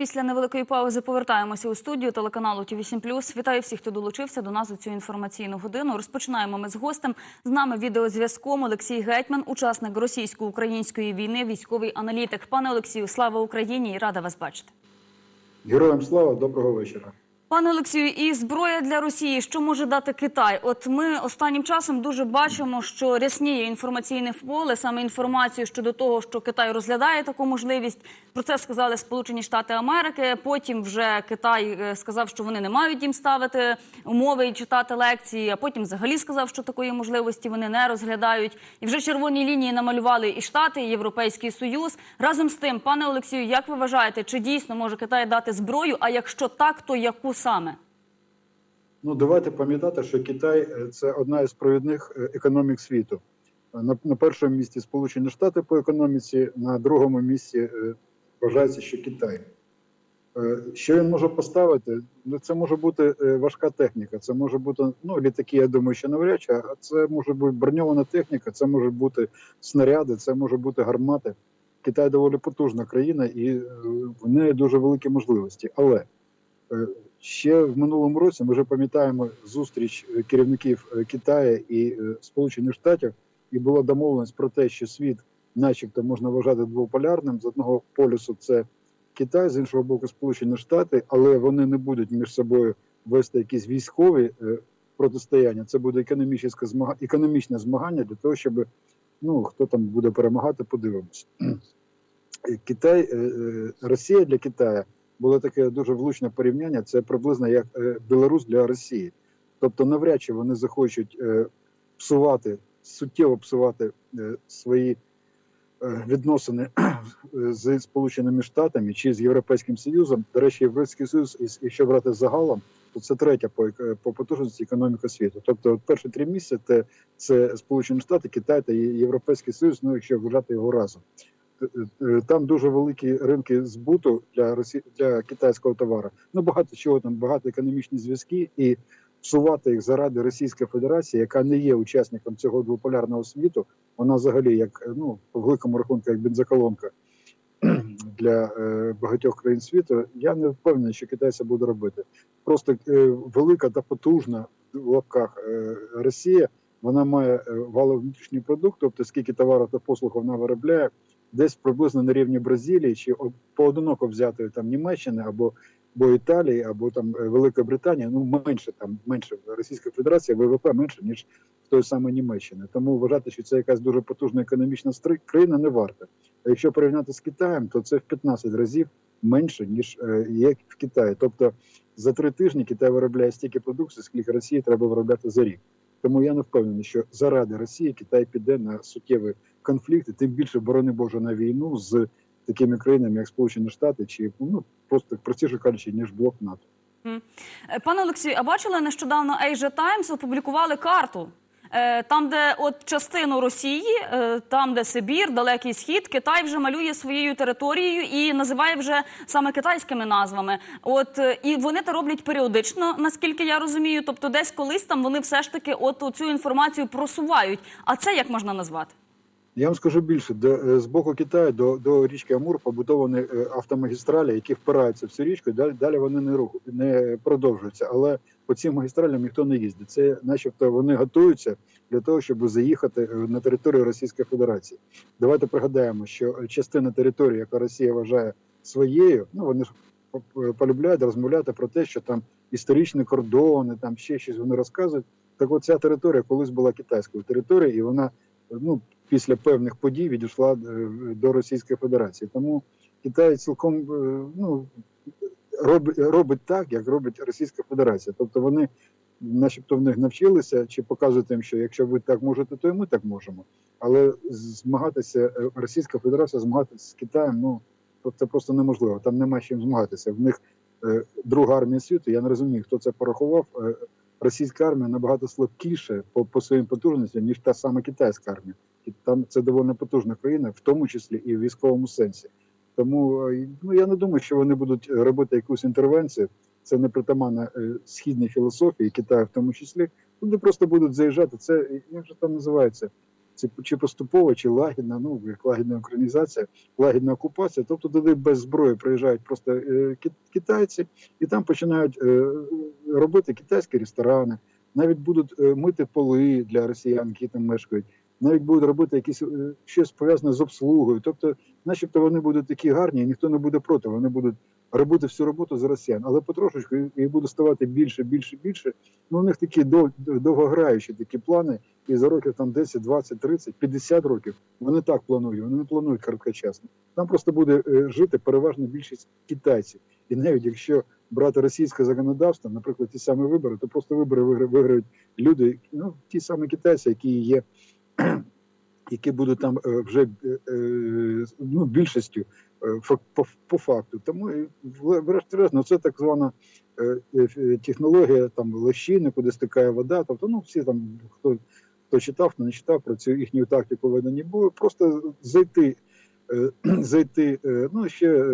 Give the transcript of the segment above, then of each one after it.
Після невеликої паузи повертаємося у студію телеканалу Ті 8 Вітаю всіх, хто долучився до нас у цю інформаційну годину. Розпочинаємо ми з гостем. З нами відеозв'язком Олексій Гетьман, учасник російсько-української війни, військовий аналітик. Пане Олексію, слава Україні і рада вас бачити. Героям слава, доброго вечора. Пане Олексію, і зброя для Росії, що може дати Китай? От ми останнім часом дуже бачимо, що рясніє інформаційне поле, саме інформацію щодо того, що Китай розглядає таку можливість. Про це сказали Сполучені Штати Америки. Потім вже Китай е, сказав, що вони не мають їм ставити умови і читати лекції. А потім взагалі сказав, що такої можливості вони не розглядають. І вже червоні лінії намалювали і Штати, і Європейський Союз. Разом з тим, пане Олексію, як ви вважаєте, чи дійсно може Китай дати зброю? А якщо так, то яку саме? Ну давайте пам'ятати, що Китай е, це одна із провідних е, економік світу. На, на першому місці Сполучені Штати по економіці, на другому місці е, вважається, що Китай. Що він може поставити? Ну, це може бути важка техніка. Це може бути ну літаки. Я думаю, що навряд чи, а це може бути броньована техніка, це може бути снаряди, це може бути гармати. Китай доволі потужна країна і в неї дуже великі можливості. Але ще в минулому році ми вже пам'ятаємо зустріч е, керівників е, Китаю і е, Сполучених Штатів, і була домовленість про те, що світ, начебто, можна вважати двополярним. З одного полюсу це Китай, з іншого боку, Сполучені Штати, але вони не будуть між собою вести якісь військові протистояння. Це буде економічне змагання, економічне змагання для того, щоб ну хто там буде перемагати, подивимося. Китай, Росія для Китаю було таке дуже влучне порівняння. Це приблизно як е, Білорусь для Росії. Тобто, навряд чи вони захочуть е, псувати, суттєво псувати е, свої відносини з Сполученими Штатами чи з Європейським Союзом. До речі, Європейський Союз, якщо брати загалом, то це третя по, по потужності економіка світу. Тобто, перші три місяці це, це Сполучені Штати, Китай та Європейський Союз, ну якщо вважати його разом. Е, Там дуже великі ринки збуту для Росі... для китайського товару. Ну багато чого там, багато економічні зв'язки і псувати їх заради Російської Федерації, яка не є учасником цього двополярного світу. Вона взагалі як ну по великому рахунку, як бензоколонка для е, багатьох країн світу. Я не впевнений, що Китай це буде робити. Просто е, велика та потужна в лапках Росія. Вона має валовий внутрішній продукт, тобто скільки товару та послуг вона виробляє, десь приблизно на рівні Бразилії чи поодиноко взятої там Німеччини або або Італії, або там е, Великої Британії, ну менше там менше Російська Федерація, ВВП менше ніж в той самої Німеччини. Тому вважати, що це якась дуже потужна економічна країна, не варто. А якщо порівняти з Китаєм, то це в 15 разів менше ніж е, є в Китаї. Тобто за три тижні Китай виробляє стільки продукції, скільки Росії треба виробляти за рік. Тому я не впевнений, що заради Росії Китай піде на суттєві конфлікти, тим більше борони Боже на війну з такими країнами, як Сполучені Штати, чи ну просто простіше кажучи, ніж блок НАТО. Е, Пане Олексію, а бачили нещодавно Asia Times опублікували карту. Е, Там, де от частину Росії, е, там, де Сибір, Далекий Схід, Китай вже малює своєю територією і називає вже саме китайськими назвами. От і вони це роблять періодично, наскільки я розумію. Тобто, десь колись там вони все ж таки от цю інформацію просувають. А це як можна назвати? Я вам скажу більше, до, е, з боку Китаю до, до річки Амур побудовані е, автомагістралі, які впираються в цю річку, і далі, далі вони не руху не продовжуються. Але по цим магістралям ніхто не їздить. Це, начебто, вони готуються для того, щоб заїхати е, на територію Російської Федерації. Давайте пригадаємо, що частина території, яка Росія вважає своєю, ну вони ж по- полюбляють розмовляти про те, що там історичні кордони, там ще щось вони розказують. Так от ця територія колись була китайською територією, і вона ну після певних подій відійшла е, до Російської Федерації. Тому Китай цілком е, ну робить, робить так, як робить Російська Федерація. Тобто вони, начебто, в них навчилися чи показують їм, що якщо ви так можете, то і ми так можемо. Але змагатися е, Російська Федерація змагатися з Китаєм, ну це просто неможливо. Там нема чим змагатися. В них друга армія світу. Я не розумію, хто це порахував. Російська армія набагато слабкіша по, по своїм потужностям, ніж та сама китайська армія. І там це доволі потужна країна, в тому числі і в військовому сенсі. Тому е, ну я не думаю, що вони будуть робити якусь інтервенцію. Це не притаманна е, східній філософії, Китаю в тому числі. Вони просто будуть заїжджати. Це як же там називається? це чи поступово, чи лагідна, ну як лагідна українізація, лагідна окупація. Тобто туди без зброї приїжджають просто е, китайці, і там починають е, робити китайські ресторани, навіть будуть е, мити поли для росіян, які там мешкають, навіть будуть робити якісь е, щось пов'язане з обслугою. Тобто, начебто вони будуть такі гарні, і ніхто не буде проти. Вони будуть робити всю роботу за росіян, але потрошечку і буде ставати більше, більше, більше. Ну, у них такі дов- довгограючі такі плани, і за років там 10, 20, 30, 50 років вони так планують. Вони не планують короткочасно. Там просто буде е, жити переважна більшість китайців. І навіть якщо брати російське законодавство, наприклад, ті самі вибори, то просто вибори вигра- виграють люди, ну ті самі китайці, які є, які будуть там е, вже е, е, ну, більшістю по, по факту. Тому врешті-решт, ну, це так звана технологія там лещини, куди стикає вода. Тобто, ну всі там хто. Хто читав, хто не читав про цю їхню тактику ведення бою, просто зайти, зайти. Ну ще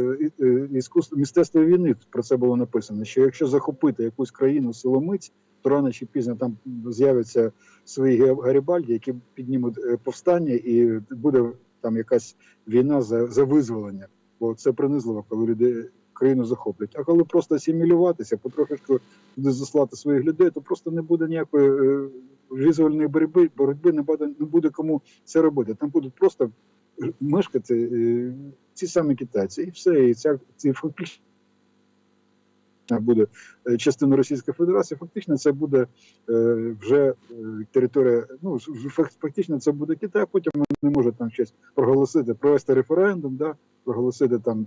іскусство мистецтво війни про це було написано. Що якщо захопити якусь країну силомиць, рано чи пізно там з'являться свої гарібальді, які піднімуть е, повстання, і буде там якась війна за, за визволення. Бо це принизливо, коли люди країну захоплять. А коли просто асимілюватися, потрохи туди заслати своїх людей, то просто не буде ніякої е, визвольної боротьби, боротьби не буде, не буде кому це робити. Там будуть просто мешкати е, ці самі китайці, і все, і ця ці фактично буде е, частина Російської Федерації. Фактично, це буде е, вже е, територія. Ну фактично, це буде Китай. Потім вони можуть там щось проголосити, провести референдум, да, проголосити там е,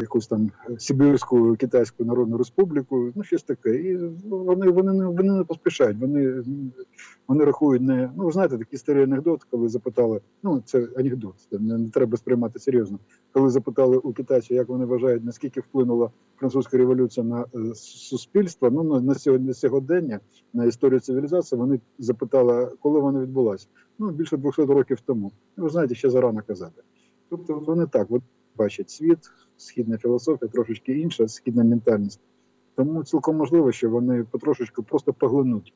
якусь там Сибірську Китайську Народну Республіку, ну щось таке. І вони, вони, не, вони не поспішають. Вони, вони рахують не. Ну, знаєте, такий старий анекдот, коли запитали, ну це анекдот, це не, не треба сприймати серйозно. Коли запитали у китайців, як вони вважають, наскільки вплинула французька революція на е, суспільство, ну на, на сьогодні сьогодення, на історію цивілізації, вони запитали, коли вона відбулася. Ну більше 200 років тому. Ну, ви знаєте, ще зарано казати. Тобто вони так, бачать світ, східна філософія, трошечки інша, східна ментальність. Тому цілком можливо, що вони потрошечку просто поглинуть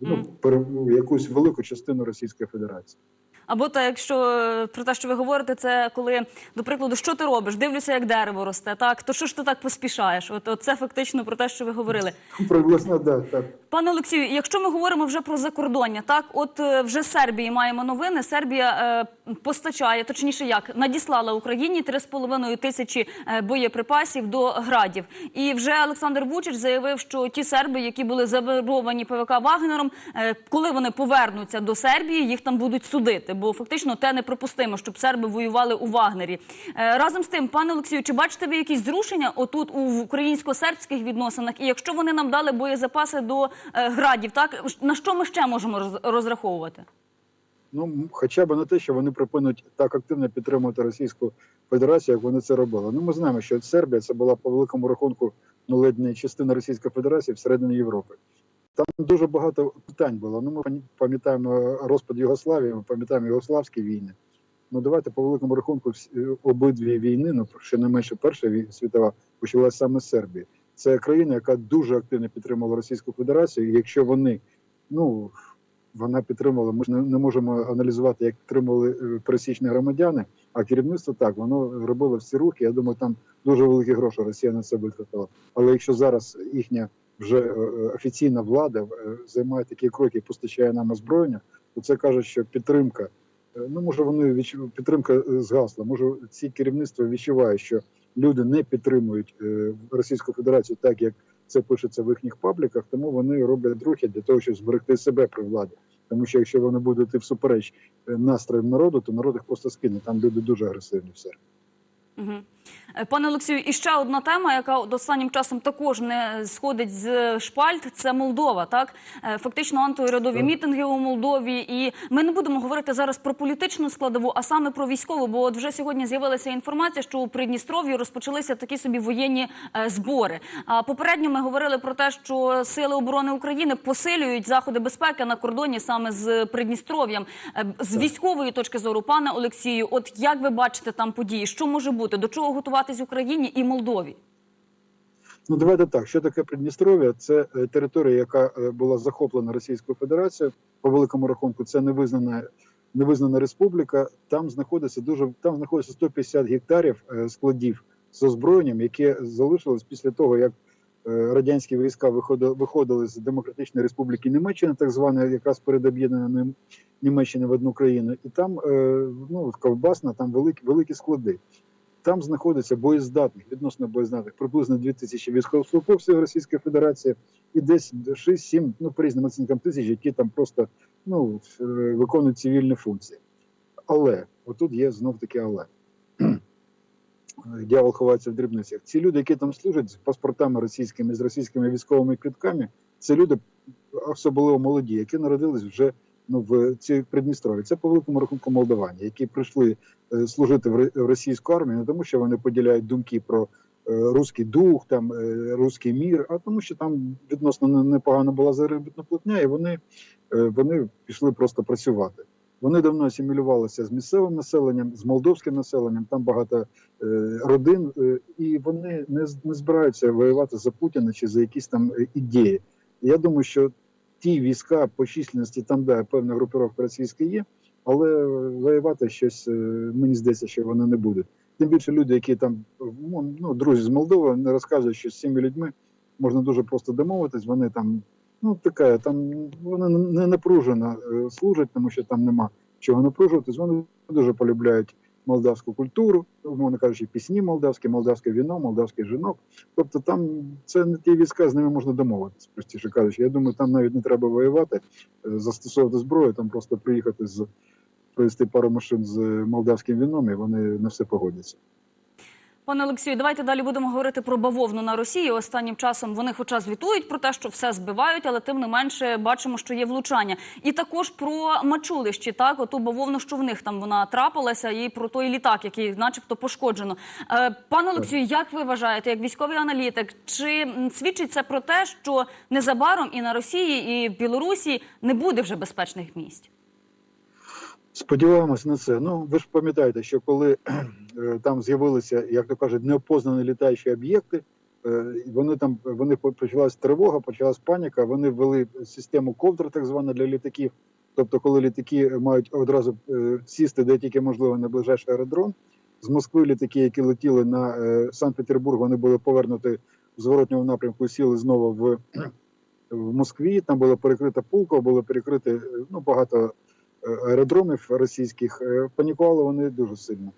ну, якусь велику частину Російської Федерації. Або та, якщо е, про те, що ви говорите, це коли, до прикладу, що ти робиш? Дивлюся, як дерево росте. Так, то що ж ти так поспішаєш? От, от це фактично про те, що ви говорили. Приблизно, да, так. Пане Олексію, якщо ми говоримо вже про закордоння, так от е, вже Сербії маємо новини. Сербія е, постачає, точніше, як надіслала Україні 3,5 тисячі е, боєприпасів до градів. І вже Олександр Вучич заявив, що ті серби, які були завербовані ПВК Вагнером, е, коли вони повернуться до Сербії, їх там будуть судити. Бо фактично те неприпустимо, щоб серби воювали у Вагнері. Е, разом з тим, пане Олексію, чи бачите ви якісь зрушення отут у українсько-сербських відносинах? І якщо вони нам дали боєзапаси до е, градів, так на що ми ще можемо роз- розраховувати? Ну, хоча б на те, що вони припинять так активно підтримувати Російську Федерацію, як вони це робили. Ну, ми знаємо, що Сербія це була по великому рахунку ну, ледь не частина Російської Федерації всередині Європи. Там дуже багато питань було. Ну, ми пам'ят- пам'ятаємо розпад Югославії, ми пам'ятаємо Югославські війни. Ну, давайте по великому рахунку всі- обидві війни, ну щонайменше перша вій- світова, почалася саме з Сербії. Це країна, яка дуже активно підтримувала Російську Федерацію. І якщо вони, ну вона підтримувала. Ми ж не, не можемо аналізувати, як підтримували е, пересічні громадяни. А керівництво так воно робило всі руки. Я думаю, там дуже великі гроші Росія на це витратила. Але якщо зараз їхня вже е, е, офіційна влада е, займає такі кроки і постачає нам озброєння, то це каже, що підтримка. Ну може вони відчу- підтримка згасла. Може, ці керівництво відчуває, що люди не підтримують Російську Федерацію так, як це пишеться в їхніх пабліках, тому вони роблять рухи для того, щоб зберегти себе при владі. Тому що якщо вони будуть йти всупереч настроям народу, то народ їх просто скине. Там люди дуже агресивні. Все Угу. Пане Олексію, і ще одна тема, яка останнім часом також не сходить з шпальт, це Молдова. Так Е, фактично антиурядові мітинги у Молдові. І ми не будемо говорити зараз про політичну складову, а саме про військову. Бо от вже сьогодні з'явилася інформація, що у Придністров'ї розпочалися такі собі воєнні е, збори. А попередньо ми говорили про те, що сили оборони України посилюють заходи безпеки на кордоні саме з Придністров'ям. Е, З військової точки зору, пане Олексію, от як ви бачите там події? Що може бути? До чого готуватись Україні і Молдові? ну давайте так. Що таке Придністров'я? Це е, територія, яка е, була захоплена Російською Федерацією. По великому рахунку, це невизнана невизнана республіка. Там знаходиться дуже там знаходиться 150 гектарів е, складів з озброєнням, яке залишилось після того, як радянські війська виходили, з Демократичної Республіки Німеччини, так званої, якраз перед об'єднаною Німеччини в одну країну, і там ну ковбасна, там великі великі склади. Там знаходиться боєздатних, відносно боєздатних, приблизно 2000 військовослужбовців Російської Федерації і десь 6-7, ну по різним оцінкам тисяч, які там просто ну, е, виконують цивільні функції. Але отут є знов таки але. Дявол ховається в дрібницях. Ці люди, які там служать з паспортами російськими, з російськими військовими квитками, це люди особливо молоді, які народились вже ну, в цій Придністрові. Це по великому рахунку молдавані, які прийшли е, служити в російську армію, не тому, що вони поділяють думки про е, руський дух, там е, руський мір, а тому, що там відносно не- непогана була заробітна платня, і вони, вони пішли просто працювати. Вони давно асимілювалися з місцевим населенням, з молдовським населенням. Там багато е, родин, е, і вони не, не збираються воювати за Путіна чи за якісь там ідеї. Я думаю, що ті війська по численності там, де певна групіровка російська є, але воювати щось е, мені здається, що вони не будуть. Тим більше люди, які там ну, ну, друзі з Молдови, не розказують, що з цими людьми можна дуже просто домовитись. Вони там, ну така, там вони не напружено е, служать, тому що там нема чого напружуватись. Вони дуже полюбляють молдавську культуру, умовно кажучи, пісні молдавські, молдавське віно, молдавський жінок. Тобто там це не ті війська, з ними можна домовитись, простіше кажучи. Я думаю, там навіть не треба воювати, е, застосовувати зброю, там просто приїхати з привезти пару машин з молдавським віном, і вони на все погодяться. Пане Олексію, давайте далі будемо говорити про бавовну на Росії. Останнім часом вони, хоча звітують про те, що все збивають, але тим не менше бачимо, що є влучання. І також про мачулищі, так оту бавовну, що в них там вона трапилася, і про той літак, який, начебто, пошкоджено. Е, пане Олексію, як ви вважаєте, як військовий аналітик, чи свідчить це про те, що незабаром і на Росії, і в Білорусі не буде вже безпечних місць? Сподіваємось на це. Ну ви ж пам'ятаєте, що коли е, там з'явилися, як то кажуть, неопознані літаючі об'єкти, е, вони там вони по- почалась тривога, почалась паніка. Вони ввели систему ковдр, так звану для літаків. Тобто, коли літаки мають одразу е, сісти, де тільки можливо на ближайший аеродром. З Москви літаки, які летіли на е, Санкт-Петербург, вони були повернуті в зворотньому напрямку, сіли знову в, в Москві. Там було перекрита пулка, було перекрите ну багато аеродромів російських. Е, Панікували вони дуже сильно.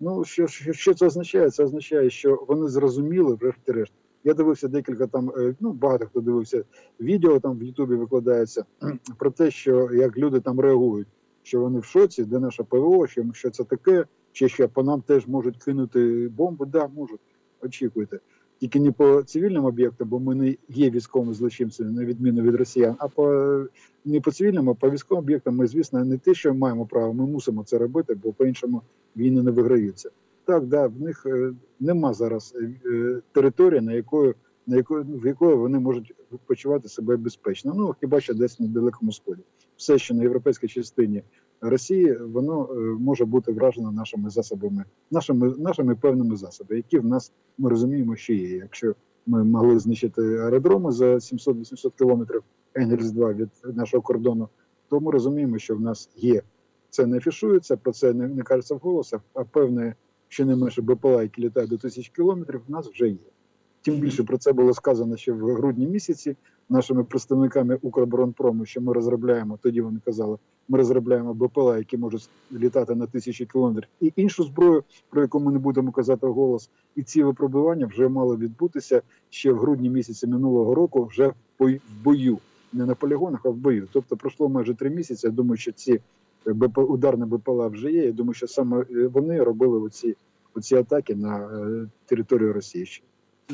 Ну що, що, це означає? Це означає, що вони зрозуміли, врешті-решт. Я дивився декілька там, е, ну багато хто дивився відео там в Ютубі викладається про те, що як люди там реагують, що вони в шоці, де наше ПВО, що, що це таке, чи що по нам теж можуть кинути бомбу. Да, можуть. Очікуйте. Тільки не по цивільним об'єктам, бо ми не є військовими злочинцями, на відміну від росіян, а по не по цивільним, а по військовим об'єктам ми, звісно, не те, що маємо право, ми мусимо це робити, бо по-іншому війни не виграються. Так, да, в них е, нема зараз е, е, території, на якої на якої в якої вони можуть почувати себе безпечно. Ну хіба що десь на далекому сході. Все, що на європейській частині Росії, воно е, може бути вражено нашими засобами, нашими нашими певними засобами, які в нас ми розуміємо, що є. Якщо ми могли знищити аеродроми за 700-800 кілометрів Енгельс 2 від нашого кордону, то ми розуміємо, що в нас є. Це не афішується, про це не, не кажеться вголос, а певне, що не менше БПЛА, які літають до тисяч кілометрів, в нас вже є. Тим більше про це було сказано ще в грудні місяці нашими представниками Укроборонпрому, що ми розробляємо. Тоді вони казали, ми розробляємо БПЛА, які можуть літати на тисячі кілометрів, і іншу зброю, про яку ми не будемо казати голос. І ці випробування вже мали відбутися ще в грудні місяці минулого року, вже в бою, не на полігонах, а в бою. Тобто пройшло майже три місяці. Я думаю, що ці е, ударні БПЛА вже є. Я думаю, що саме е, вони робили оці, оці атаки на е, територію Росії.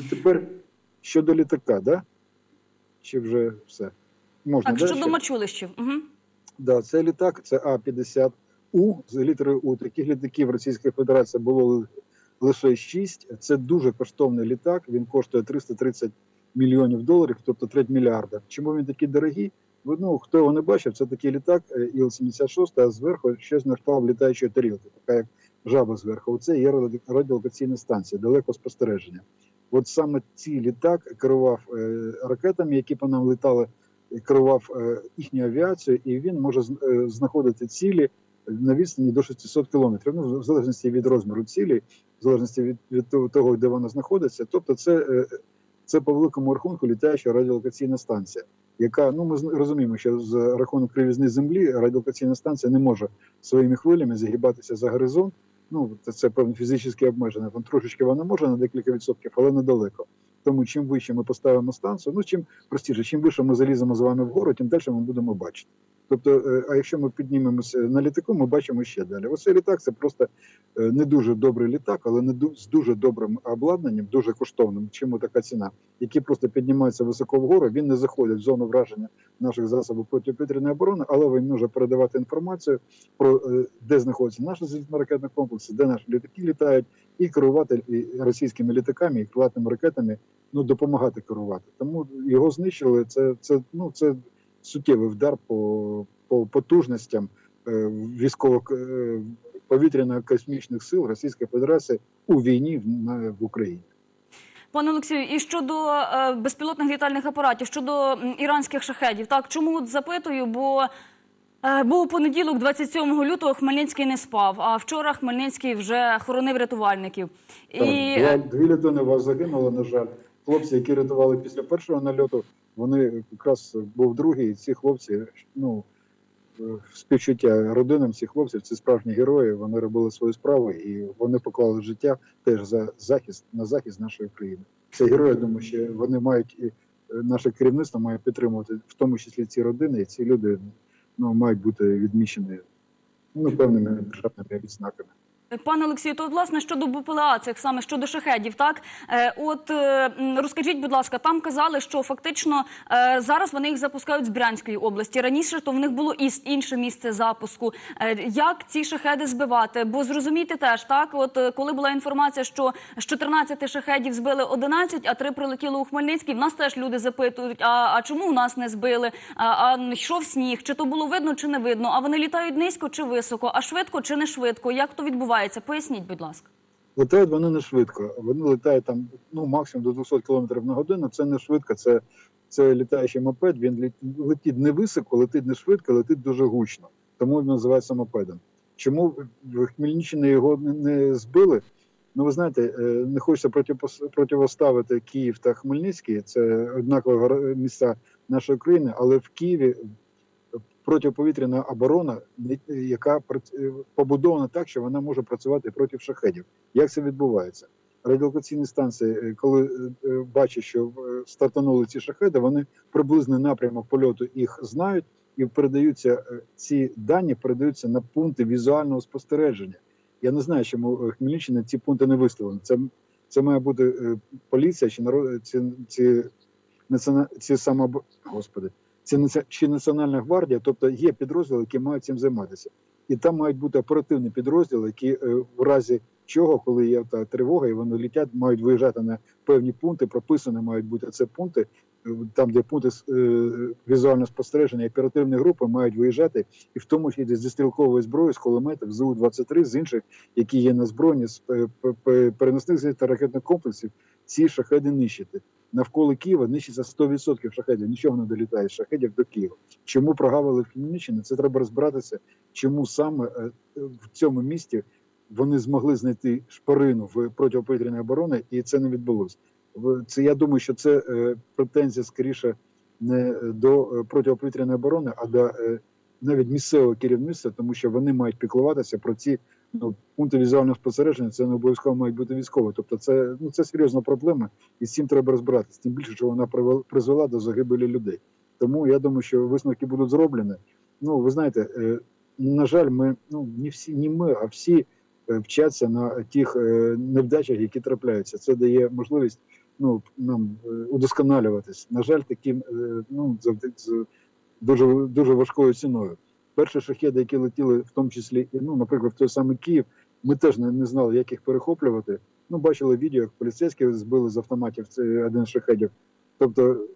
Тепер щодо літака, да? Чи вже все? Можна Так, щодо ще? мачулищів. Угу. Да, це літак, це А-50У з літерою У. Таких літаків Російської Федерації було лише 6. Це дуже коштовний літак. Він коштує 330 мільйонів доларів, тобто треть мільярда. Чому він такий дорогий? Ну, хто його не бачив, це такий літак е, Іл-76, а зверху щось на кшталт літаючої тарілки, така як жаба зверху. Оце є радіолокаційна станція, далеко спостереження. От саме цей літак керував е, ракетами, які по нам літали, керував е, їхню авіацію, і він може е, знаходити цілі на відстані до 600 кілометрів, ну в залежності від розміру цілі, в залежності від, від того- де вона знаходиться. Тобто, це, це по великому рахунку літаюча радіолокаційна станція, яка ну ми розуміємо, що з рахунок кривізни землі радіолокаційна станція не може своїми хвилями загибатися за горизонт. Ну це, це певне фізичне обмеження. Там трошечки вона може на декілька відсотків, але недалеко. Тому чим вище ми поставимо станцію, ну чим простіше, чим вище ми заліземо з вами вгору, тим далі ми будемо бачити. Тобто, е, а якщо ми піднімемося на літаку, ми бачимо ще далі. Оцей літак це просто е, не дуже добрий літак, але не з дуже добрим обладнанням, дуже коштовним. Чому така ціна? Який просто піднімається високо вгору, він не заходить в зону враження наших засобів протиповітряної оборони, але він може передавати інформацію про е, де знаходяться наші зенітно-ракетні комплекси, де наші літаки літають, і керувати російськими літаками і крилатими ракетами, ну допомагати керувати. Тому його знищили. Це це ну це суттєвий вдар по, по потужностям е, військово е, повітряно-космічних сил Російської Федерації у війні в, в Україні. Пане Олексію, і щодо е, безпілотних літальних апаратів, щодо іранських шахедів, так чому от запитую? Бо е, був понеділок, 27 лютого, Хмельницький не спав. А вчора Хмельницький вже хоронив рятувальників. І Так, два, дві людини вас загинуло, на жаль. Хлопці, які рятували після першого нальоту, вони якраз був другий. І ці хлопці, ну е, співчуття родинам цих хлопців, це справжні герої. Вони робили свою справу і вони поклали життя теж за захист на захист нашої країни. Це герої, думаю, що вони мають і е, наше керівництво має підтримувати, в тому числі ці родини, і ці люди ну мають бути відмічені ну певними державними відзнаками. Пане Олексію, то власне щодо БПЛА, цих саме щодо шахедів, так е, от е, розкажіть, будь ласка, там казали, що фактично е, зараз вони їх запускають з Брянської області. Раніше то в них було і інше місце запуску. Як ці шахеди збивати? Бо зрозумійте теж так, от коли була інформація, що з 14 шахедів збили 11, а 3 прилетіли у Хмельницький. В нас теж люди запитують: а, чому у нас не збили? А, а йшов сніг? Чи то було видно, чи не видно? А вони літають низько чи високо? А швидко чи не швидко? Як то відбувається? Поясніть, будь ласка. Летають вони не швидко. Вони летають там ну максимум до 200 км на годину. Це не швидко. Це, це літаючий мопед. Він лет- летить не високо, летить не швидко, летить дуже гучно. Тому він називається мопедом. Чому в Хмельниччині його не, збили? Ну, ви знаєте, е, не хочеться противоставити Київ та Хмельницький. Це однакові місця нашої країни, але в Києві протиповітряна оборона, яка е, побудована так, що вона може працювати проти шахедів. Як це відбувається? Радіолокаційні станції, е, коли е, бачать, що стартанули ці шахеди, вони приблизний напрямок польоту їх знають і передаються ці дані, передаються на пункти візуального спостереження. Я не знаю, чому Хмельниччина ці пункти не виставлені. Це, це має бути поліція чи народ ці, ці, націона- ці самоб... господи, це чи Національна гвардія, тобто є підрозділи, які мають цим займатися. І там мають бути оперативні підрозділи, які е, в разі чого, коли є та тривога, і вони літять, мають виїжджати на певні пункти, прописані мають бути це пункти, там, де пункти е, візуального спостереження, оперативні групи мають виїжджати, і в тому числі зі стрілкової зброї, з кулеметів, з У-23, з інших, які є на збройні, з е, переносних та ракетних комплексів, ці шахеди нищити. Навколо Києва нищиться 100% шахедів. Нічого не долітає з шахедів до Києва. Чому прогавили в Хмельниччині? Це треба розбиратися, чому саме е, в цьому місті вони змогли знайти шпарину в протиповітряної оборони, і це не відбулося. Це я думаю, що це е, претензія скоріше не до е, протиповітряної оборони, а до е, навіть місцевого керівництва, тому що вони мають піклуватися про ці ну, пункти візуального спостереження. Це не обов'язково мають бути військові. Тобто, це ну це серйозна проблема, і з цим треба розбиратися. Тим більше, що вона призвела до загибелі людей. Тому я думаю, що висновки будуть зроблені. Ну, ви знаєте, на жаль, ми ну не всі, не ми, а всі вчаться на тих невдачах, які трапляються. Це дає можливість ну нам е, удосконалюватись. На жаль, таким е, ну дуже дуже важкою ціною. Перші шахеди, які летіли, в тому числі, ну, наприклад, в той самий Київ, ми теж не, не знали, як їх перехоплювати. Ну, бачили відео, як поліцейські збили з автоматів один з шахедів. Тобто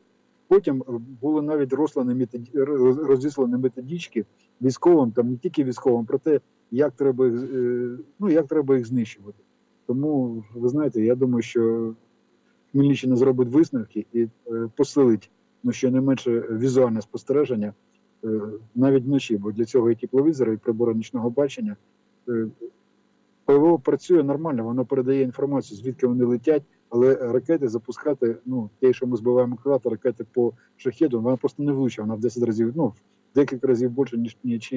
потім були навіть розіслані методички військовим, там не тільки військовим, про те, як треба їх, е, ну, як треба їх знищувати. Тому, ви знаєте, я думаю, що Хмельниччина зробить висновки і е, посилить ну, щонайменше візуальне спостереження е, навіть вночі, бо для цього є тепловізори і прибори нічного бачення. Е, ПВО працює нормально, воно передає інформацію, звідки вони летять, але ракети запускати, ну, те, що ми збиваємо крилати ракети по шахеду, вона просто не влучає, вона в 10 разів, ну, в декілька разів більше, ніж, ніж,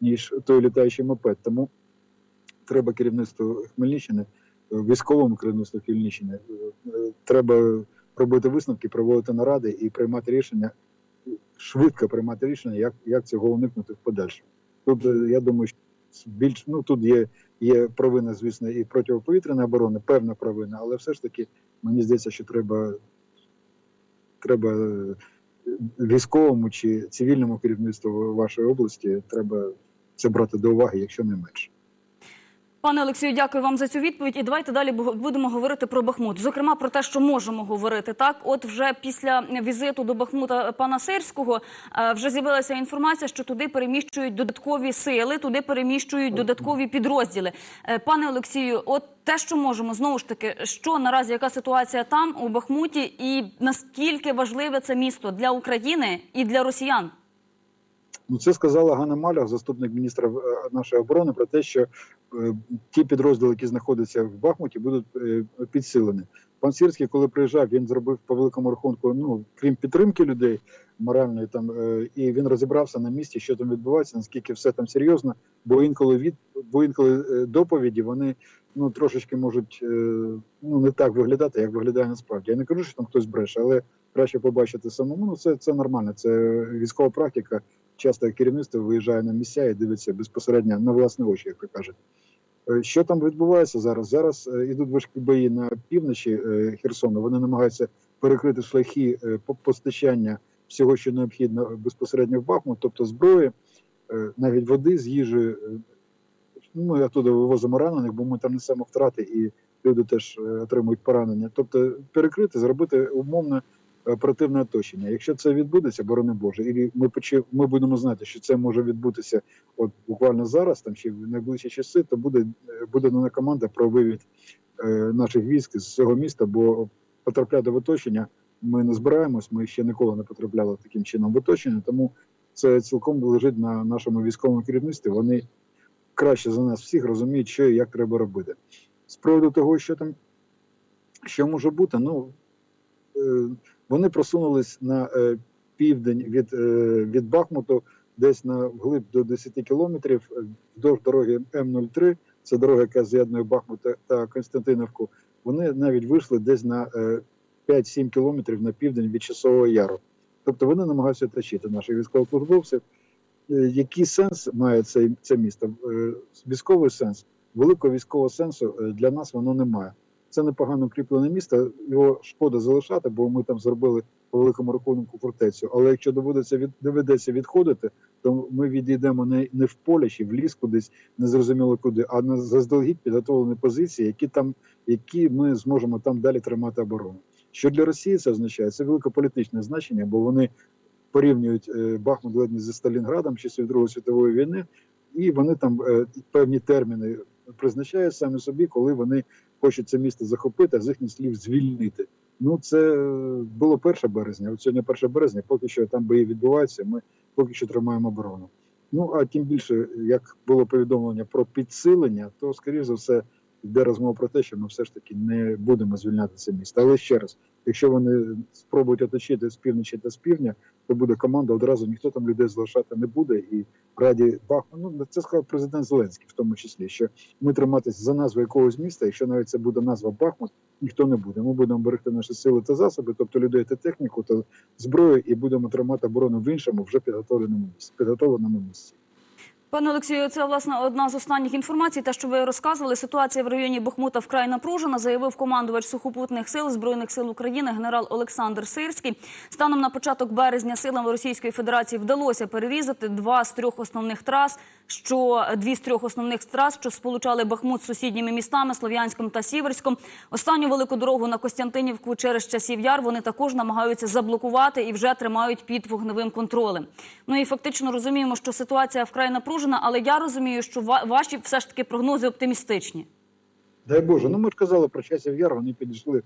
ніж той літаючий мопед. Тому треба керівництву Хмельниччини, військовому керівництву Хмельниччини, е, треба робити висновки, проводити наради і приймати рішення, швидко приймати рішення, як, як цього уникнути в подальшому. Тут е, я думаю, що більш ну тут є, є провина, звісно, і протиповітряної оборони, певна провина, але все ж таки мені здається, що треба, треба е, військовому чи цивільному керівництву вашої області треба це брати до уваги, якщо не менше. Пане Олексію, дякую вам за цю відповідь. І давайте далі бу- будемо говорити про Бахмут. Зокрема, про те, що можемо говорити. Так, от вже після візиту до Бахмута пана Сирського е, вже з'явилася інформація, що туди переміщують додаткові сили, туди переміщують додаткові підрозділи. Е, Пане Олексію, от те, що можемо знову ж таки, що наразі яка ситуація там у Бахмуті, і наскільки важливе це місто для України і для росіян? Ну, це сказала Ганна Малях, заступник міністра е, нашої оборони, про те, що е, ті підрозділи, які знаходяться в Бахмуті, будуть е, підсилені. Пан Сірський, коли приїжджав, він зробив по великому рахунку, ну крім підтримки людей моральної, там і він розібрався на місці, що там відбувається, наскільки все там серйозно. Бо інколи від бо інколи доповіді вони ну трошечки можуть ну не так виглядати, як виглядає насправді. Я не кажу, що там хтось бреше, але краще побачити самому. Ну це, це нормально. Це військова практика часто керівництво виїжджає на місця і дивиться безпосередньо на власні очі, як ви кажете. Е, Що там відбувається зараз? Зараз е, йдуть важкі бої на півночі е, Херсону. Вони намагаються перекрити шляхи постачання всього, що необхідно безпосередньо в Бахмут, тобто зброї, навіть води з. Е, Ну, Ми оттуда вивозимо ранених, бо ми там несемо втрати, і люди теж отримують поранення. Тобто перекрити, зробити умовне оперативне оточення. Якщо це відбудеться, борони Боже, і ми ми будемо знати, що це може відбутися от буквально зараз, там чи в найближчі часи, то буде е, буде дана команда про вивід е, наших військ з цього міста, бо потрапляти в оточення ми не збираємось. Ми ще ніколи не потрапляли таким чином в оточення, тому це цілком лежить на нашому військовому керівництві. Вони краще за нас всіх розуміють, що і як треба робити. З приводу того, що там що може бути, ну е, вони просунулись на е, південь від, е, від Бахмуту, десь на вглиб до 10 кілометрів е, вдовж дороги М03, це дорога, яка з'єднує Бахмут та- та Константиновку. Вони навіть вийшли десь на е, 5-7 кілометрів на південь від Часового Яру. Тобто вони намагаються тащити наших військовослужбовців. Який сенс має це, це місто? Військовий сенс, великого військового сенсу для нас воно немає. Це непогано укріплене місто. Його шкода залишати, бо ми там зробили по великому рахунку фортецю. Але якщо доведеться від доведеться відходити, то ми відійдемо не, не в поле чи в ліс кудись, незрозуміло куди, а на заздалегідь підготовлені позиції, які там, які ми зможемо там далі тримати оборону. Що для Росії це означає? Це великополітичне значення, бо вони порівнюють е, Бахмут ледь зі Сталінградом часів Другої світової війни, і вони там е, певні терміни призначають самі собі, коли вони хочуть це місто захопити, а з їхніх слів звільнити. Ну це е, було 1 березня. От сьогодні 1 березня, поки що там бої відбуваються. Ми поки що тримаємо оборону. Ну а тим більше, як було повідомлення про підсилення, то скоріш за все йде розмова про те, що ми все ж таки не будемо звільняти це місто. Але ще раз, якщо вони спробують оточити з півночі та з півдня, то буде команда одразу ніхто там людей залишати не буде. І раді Бахмут, ну це сказав президент Зеленський, в тому числі, що ми триматися за назву якогось міста, якщо навіть це буде назва Бахмут, ніхто не буде. Ми будемо берегти наші сили та засоби, тобто людей та техніку та зброю, і будемо тримати оборону в іншому вже підготовленому місці. Підготовленому місці. Пане Олексію, це власне одна з останніх інформацій. Те, що ви розказували, ситуація в районі Бахмута вкрай напружена, заявив командувач сухопутних сил збройних сил України генерал Олександр Сирський. Станом на початок березня силам Російської Федерації вдалося перерізати два з трьох основних трас, що дві з трьох основних трас, що сполучали Бахмут з сусідніми містами Слов'янськом та Сіверськом. Останню велику дорогу на Костянтинівку через часів яр вони також намагаються заблокувати і вже тримають під вогневим контролем. Ну і фактично розуміємо, що ситуація вкрай напружена, але я розумію, що ва- ваші все ж таки прогнози оптимістичні. Дай Боже, ну ми ж казали про часів яр, вони підійшли.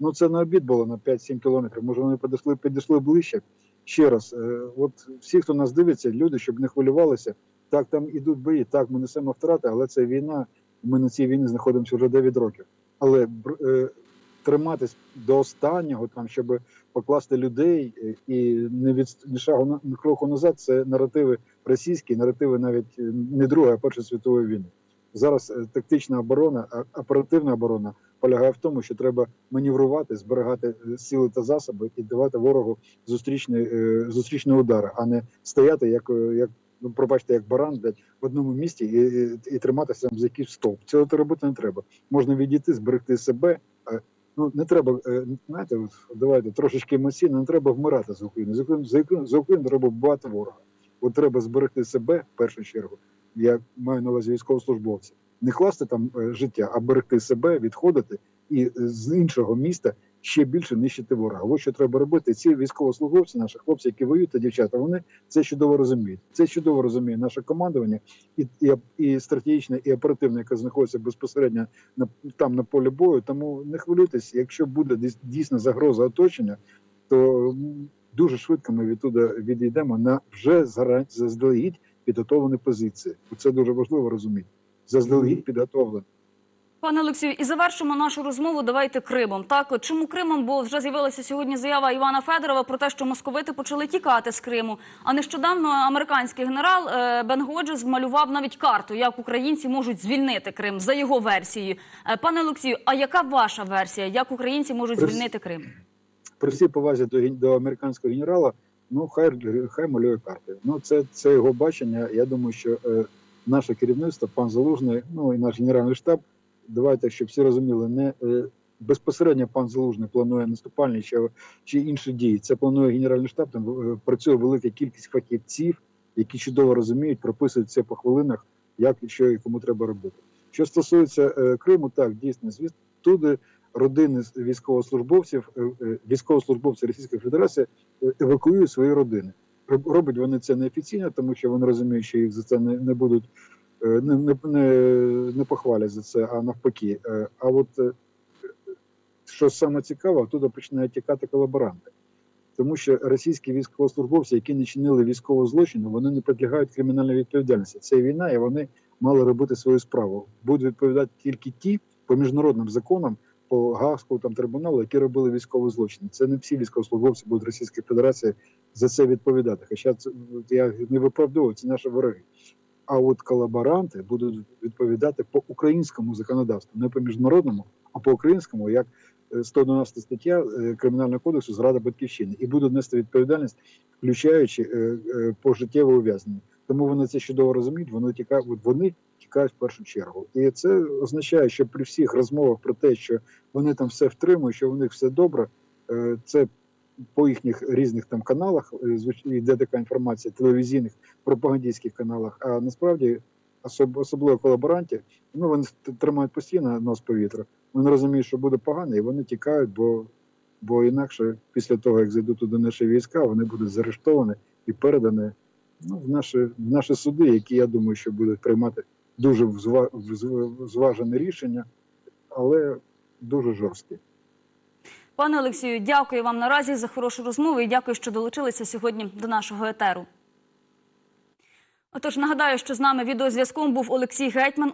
Ну це на обід було на 5-7 кілометрів. Може, вони підійшли, підійшли ближче. ще раз, е, от всі, хто нас дивиться, люди, щоб не хвилювалися, так там ідуть бої, так ми несемо втрати, але це війна. Ми на цій війні знаходимося вже 9 років. Але е, триматись до останнього, там, щоб покласти людей е, і не від ні шагу на ні кроку назад, це наративи російські, наративи навіть е, не Другої, а Першої світової війни. Зараз е, тактична оборона, а оперативна оборона полягає в тому, що треба маневрувати, зберігати е, сили та засоби і давати ворогу зустрічні, зустрічні удари, а не стояти як, як ну, пробачте, як баран блядь, в одному місці і, і, і триматися за якийсь стовп. Цього робити не треба. Можна відійти, зберегти себе. Ну не треба, е, знаєте, от, давайте трошечки емоційно, не треба вмирати за Україну. За Україну, за Україну, за Україну треба вбивати ворога. От треба зберегти себе в першу чергу. Я маю на увазі військовослужбовців. Не класти там е, життя, а берегти себе, відходити і з іншого міста ще більше нищити ворога. Ось що треба робити. Ці військовослужбовці, наші хлопці, які воюють та дівчата, вони це чудово розуміють. Це чудово розуміє наше командування і, і, і стратегічне, і оперативне, яке знаходиться безпосередньо на там на полі бою. Тому не хвилюйтесь, якщо буде дійс- дійсно загроза оточення, то дуже швидко ми відтуди відійдемо на вже заздалегідь підготовлені позиції. Це дуже важливо розуміти. Заздалегідь підготовлені. Пане Олексію, і завершимо нашу розмову. Давайте Кримом. Так, от чому Кримом? Бо вже з'явилася сьогодні заява Івана Федорова про те, що московити почали тікати з Криму. А нещодавно американський генерал е, Бен Годжес малював навіть карту, як українці можуть звільнити Крим за його версією. Е, Пане Олексію, а яка ваша версія? Як українці можуть Прис- звільнити Крим? при всій повазі до, до американського генерала, ну хай хай малює карти. Ну це, це його бачення. Я думаю, що е, наше керівництво, пан Залужний, ну і наш генеральний штаб. Давайте, щоб всі розуміли, не е, безпосередньо пан Залужний планує наступальні чи, чи інші дії. Це планує генеральний штаб. Там е, працює велика кількість фахівців, які чудово розуміють, прописують це по хвилинах, як і що і кому треба робити. Що стосується е, Криму, так дійсно, звісно, туди родини військовослужбовців, військовослужбовці Російської Федерації евакуюють свої родини. Роб- Роблять вони це неофіційно, тому що вони розуміють, що їх за це не, не будуть не, не, не, не похвалять за це, а навпаки. Е, А от е, що саме цікаво, туди починають тікати колаборанти. Тому що російські військовослужбовці, які не чинили військового злочину, вони не підлягають кримінальній відповідальності. Це війна, і вони мали робити свою справу. Будуть відповідати тільки ті по міжнародним законам, по Гаагському там трибуналу, які робили військові злочини. Це не всі військовослужбовці будуть Російської Федерації за це відповідати. Хоча це я не виправдовую, це наші вороги. А от колаборанти будуть відповідати по українському законодавству, не по міжнародному, а по українському, як е, 112 стаття е, Кримінального кодексу зрада батьківщини, і будуть нести відповідальність, включаючи е, е, пожиттєве ув'язнення. Тому вони це чудово розуміють. Вони тікають, вони тікають в першу чергу, і це означає, що при всіх розмовах про те, що вони там все втримують, що в них все добре, е, це по їхніх різних там каналах е, йде така інформація, телевізійних пропагандистських каналах. А насправді особ- особливо колаборантів, ну вони тримають постійно нос повітря. Вони розуміють, що буде погано, і вони тікають, бо, бо інакше після того, як зайдуть туди наші війська, вони будуть заарештовані і передані ну, в наші, в наші суди, які я думаю, що будуть приймати дуже зважене рішення, але дуже жорсткі. Пане Олексію, дякую вам наразі за хорошу розмову і дякую, що долучилися сьогодні до нашого етеру. Отож, нагадаю, що з нами відеозв'язком був Олексій Гетьман,